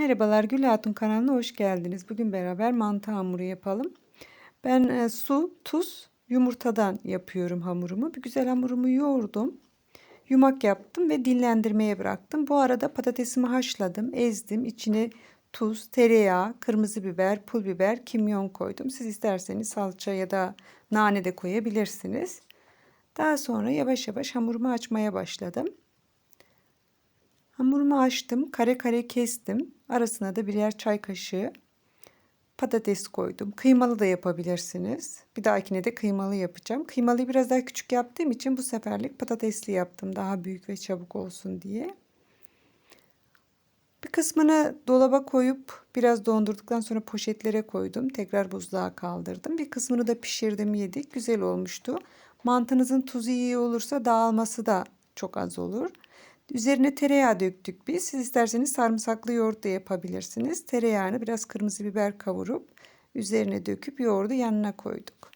Merhabalar Gül Hatun kanalına hoş geldiniz. Bugün beraber mantı hamuru yapalım. Ben e, su, tuz, yumurtadan yapıyorum hamurumu. Bir güzel hamurumu yoğurdum. Yumak yaptım ve dinlendirmeye bıraktım. Bu arada patatesimi haşladım, ezdim. İçine tuz, tereyağı, kırmızı biber, pul biber, kimyon koydum. Siz isterseniz salça ya da nane de koyabilirsiniz. Daha sonra yavaş yavaş hamurumu açmaya başladım. Hamurumu açtım, kare kare kestim. Arasına da birer çay kaşığı patates koydum. Kıymalı da yapabilirsiniz. Bir dahakine de kıymalı yapacağım. Kıymalıyı biraz daha küçük yaptığım için bu seferlik patatesli yaptım. Daha büyük ve çabuk olsun diye. Bir kısmını dolaba koyup biraz dondurduktan sonra poşetlere koydum. Tekrar buzluğa kaldırdım. Bir kısmını da pişirdim yedik. Güzel olmuştu. Mantınızın tuzu iyi olursa dağılması da çok az olur. Üzerine tereyağı döktük biz. Siz isterseniz sarımsaklı yoğurt da yapabilirsiniz. Tereyağını biraz kırmızı biber kavurup üzerine döküp yoğurdu yanına koyduk.